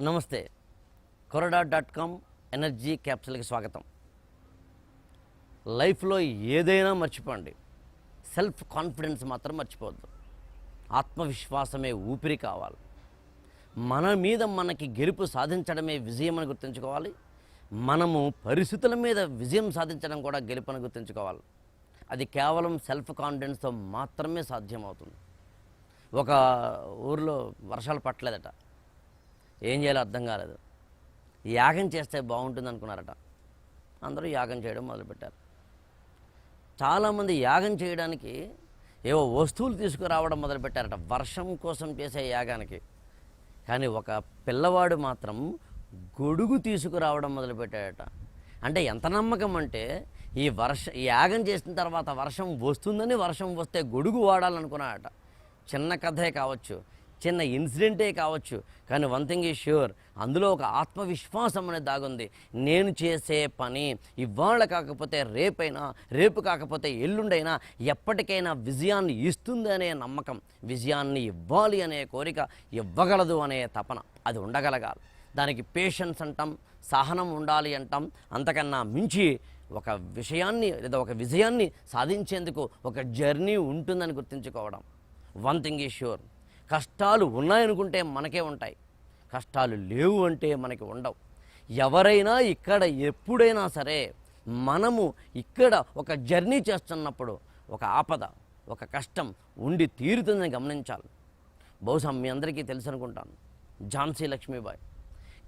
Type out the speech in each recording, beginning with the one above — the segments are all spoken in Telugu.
నమస్తే. కొరడా డాట్ కామ్ ఎనర్జీ క్యాప్సుల్కి స్వాగతం. లైఫ్లో ఏదైనా మర్చిపోండి. సెల్ఫ్ కాన్ఫిడెన్స్ మాత్రం మర్చిపోవద్దు. ఆత్మవిశ్వాసమే ఊపిరి కావాలి. మన మీద మనకి గెలుపు సాధించడమే విజయం అని గుర్తుంచుకోవాలి. మనము పరిస్థితుల మీద విజయం సాధించడం కూడా గెలుపు అని గుర్తుంచుకోవాలి. అది కేవలం సెల్ఫ్ కాన్ఫిడెన్స్తో మాత్రమే సాధ్యమవుతుంది. ఒక ఊరిలో వర్షాలు పట్టలేదట. ఏం చేయాలో అర్థం కాలేదు. యాగం చేస్తే బాగుంటుంది అనుకున్నారట అందరూ యాగం చేయడం మొదలుపెట్టారు. చాలామంది యాగం చేయడానికి ఏవో వస్తువులు తీసుకురావడం మొదలుపెట్టారట. వర్షం కోసం చేసే యాగానికి. కానీ ఒక పిల్లవాడు మాత్రం గొడుగు తీసుకురావడం మొదలుపెట్టాడట. అంటే ఎంత నమ్మకం అంటే ఈ వర్ష ఈ యాగం చేసిన తర్వాత వర్షం వస్తుందని వర్షం వస్తే గొడుగు వాడాలనుకున్నాడట. చిన్న కథే కావచ్చు. చిన్న ఇన్సిడెంటే కావచ్చు కానీ వన్ థింగ్ ఈ ష్యూర్ అందులో ఒక ఆత్మవిశ్వాసం అనేది దాగుంది. నేను చేసే పని ఇవాళ కాకపోతే రేపైనా రేపు కాకపోతే ఎల్లుండైనా ఎప్పటికైనా విజయాన్ని ఇస్తుంది అనే నమ్మకం విజయాన్ని ఇవ్వాలి అనే కోరిక ఇవ్వగలదు అనే తపన అది ఉండగలగాలి. దానికి పేషెన్స్ అంటాం సహనం ఉండాలి అంటాం అంతకన్నా మించి ఒక విషయాన్ని లేదా ఒక విజయాన్ని సాధించేందుకు ఒక జర్నీ ఉంటుందని గుర్తుంచుకోవడం. వన్ థింగ్ ఈ ష్యూర్. కష్టాలు ఉన్నాయనుకుంటే మనకే ఉంటాయి. కష్టాలు లేవు అంటే మనకి ఉండవు. ఎవరైనా ఇక్కడ ఎప్పుడైనా సరే మనము ఇక్కడ ఒక జర్నీ చేస్తున్నప్పుడు ఒక ఆపద ఒక కష్టం ఉండి తీరుతుందని గమనించాలి. బహుశా మీ అందరికీ తెలుసు అనుకుంటాను ఝాన్సీ లక్ష్మీబాయి.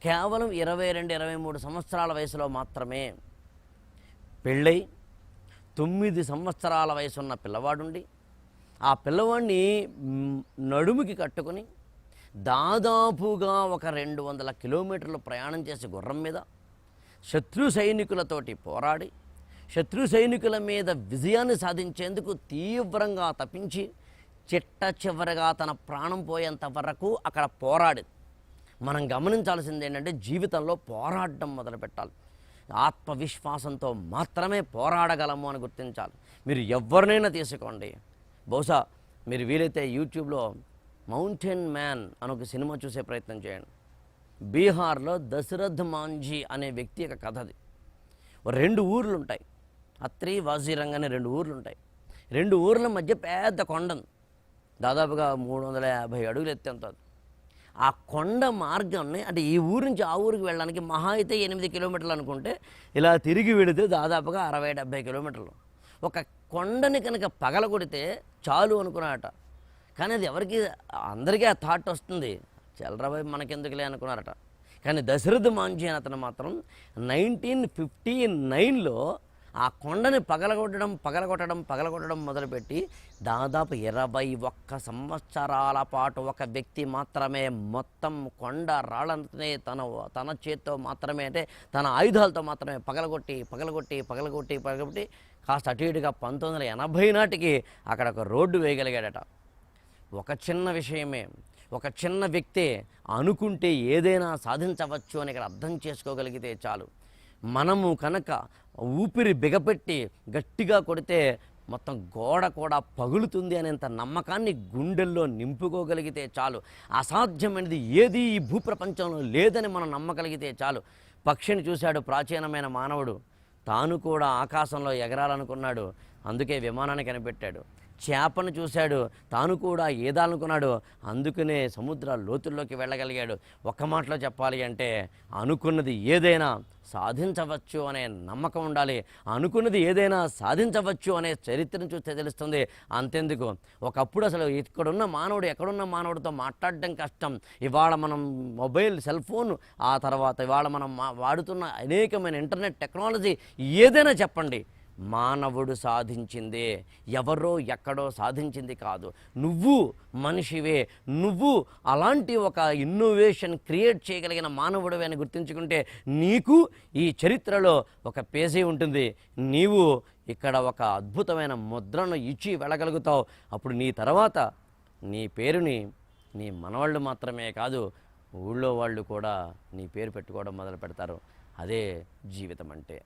కేవలం ఇరవై రెండు ఇరవై మూడు సంవత్సరాల వయసులో మాత్రమే పెళ్ళై తొమ్మిది సంవత్సరాల వయసున్న పిల్లవాడుండి ఆ పిల్లవాడిని నడుముకి కట్టుకొని దాదాపుగా ఒక రెండు వందల కిలోమీటర్లు ప్రయాణం చేసి గుర్రం మీద శత్రు సైనికులతోటి పోరాడి శత్రు సైనికుల మీద విజయాన్ని సాధించేందుకు తీవ్రంగా తప్పించి చిట్ట చివరగా తన ప్రాణం పోయేంత వరకు అక్కడ పోరాడి. మనం గమనించాల్సింది ఏంటంటే జీవితంలో పోరాడడం మొదలుపెట్టాలి. ఆత్మవిశ్వాసంతో మాత్రమే పోరాడగలము అని గుర్తించాలి. మీరు ఎవరినైనా తీసుకోండి. బహుశా మీరు వీలైతే యూట్యూబ్లో మౌంటైన్ మ్యాన్ అని ఒక సినిమా చూసే ప్రయత్నం చేయండి. బీహార్లో దశరథ్ మాంజీ అనే వ్యక్తి యొక్క కథ అది. రెండు ఊర్లు ఉంటాయి. అత్రి వాజీరంగ్ అనే రెండు ఊర్లు ఉంటాయి. రెండు ఊర్ల మధ్య పెద్ద కొండ దాదాపుగా మూడు వందల యాభై అడుగులు ఎత్తేంత ఆ కొండ మార్గాన్ని అంటే ఈ ఊరు నుంచి ఆ ఊరికి వెళ్ళడానికి మహా అయితే ఎనిమిది కిలోమీటర్లు అనుకుంటే ఇలా తిరిగి వెళితే దాదాపుగా అరవై డెబ్బై కిలోమీటర్లు. ఒక కొండని కనుక పగలగొడితే చాలు అనుకున్నారట. కానీ అది ఎవరికి అందరికీ ఆ థాట్ వస్తుంది. చలరాబాయ్ మనకెందుకులే అనుకున్నారట. కానీ దశరథ మాంజీ అతను మాత్రం నైన్టీన్ ఫిఫ్టీ నైన్లో ఆ కొండని పగలగొట్టడం పగలగొట్టడం పగలగొట్టడం మొదలుపెట్టి దాదాపు ఇరవై ఒక్క సంవత్సరాల పాటు ఒక వ్యక్తి మాత్రమే మొత్తం కొండ రాళ్ళనే తన తన చేత్తో మాత్రమే అంటే తన ఆయుధాలతో మాత్రమే పగలగొట్టి పగలగొట్టి పగలగొట్టి పగలగొట్టి కాస్త అటు ఇటుగా పంతొమ్మిది వందల ఎనభై నాటికి అక్కడ ఒక రోడ్డు వేయగలిగాడట. ఒక చిన్న విషయమే ఒక చిన్న వ్యక్తే అనుకుంటే ఏదైనా సాధించవచ్చు అని ఇక్కడ అర్థం చేసుకోగలిగితే చాలు. మనము కనుక ఊపిరి బిగపెట్టి గట్టిగా కొడితే మొత్తం గోడ కూడా పగులుతుంది అనేంత నమ్మకాన్ని గుండెల్లో నింపుకోగలిగితే చాలు. అసాధ్యమైనది ఏది ఈ భూప్రపంచంలో లేదని మనం నమ్మగలిగితే చాలు. పక్షిని చూశాడు ప్రాచీనమైన మానవుడు. తాను కూడా ఆకాశంలో ఎగరాలనుకున్నాడు. అందుకే విమానాన్ని కనిపెట్టాడు. చేపను చూశాడు. తాను కూడా ఏదాలనుకున్నాడు. అందుకనే సముద్ర లోతుల్లోకి వెళ్ళగలిగాడు. ఒక్క మాటలో చెప్పాలి అంటే అనుకున్నది ఏదైనా సాధించవచ్చు అనే నమ్మకం ఉండాలి. అనుకున్నది ఏదైనా సాధించవచ్చు అనే చరిత్రను చూస్తే తెలుస్తుంది. అంతెందుకు? ఒకప్పుడు అసలు ఇక్కడున్న మానవుడు ఎక్కడున్న మానవుడితో మాట్లాడడం కష్టం. ఇవాళ మనం మొబైల్ సెల్ ఫోన్ ఆ తర్వాత ఇవాళ మనం మా- వాడుతున్న అనేకమైన ఇంటర్నెట్ టెక్నాలజీ ఏదైనా చెప్పండి. మానవుడు సాధించిందే. ఎవరో ఎక్కడో సాధించింది కాదు. నువ్వు మనిషివే. నువ్వు అలాంటి ఒక ఇన్నోవేషన్ క్రియేట్ చేయగలిగిన మానవుడివే అని నీకు ఈ చరిత్రలో ఒక పేజీ ఉంటుంది. నీవు ఇక్కడ ఒక అద్భుతమైన ముద్రను ఇచ్చి వెళ్ళగలుగుతావు. అప్పుడు నీ తర్వాత నీ పేరుని నీ మనవాళ్ళు మాత్రమే కాదు ఊళ్ళో వాళ్ళు కూడా నీ పేరు పెట్టుకోవడం మొదలు పెడతారు అదే జీవితం అంటే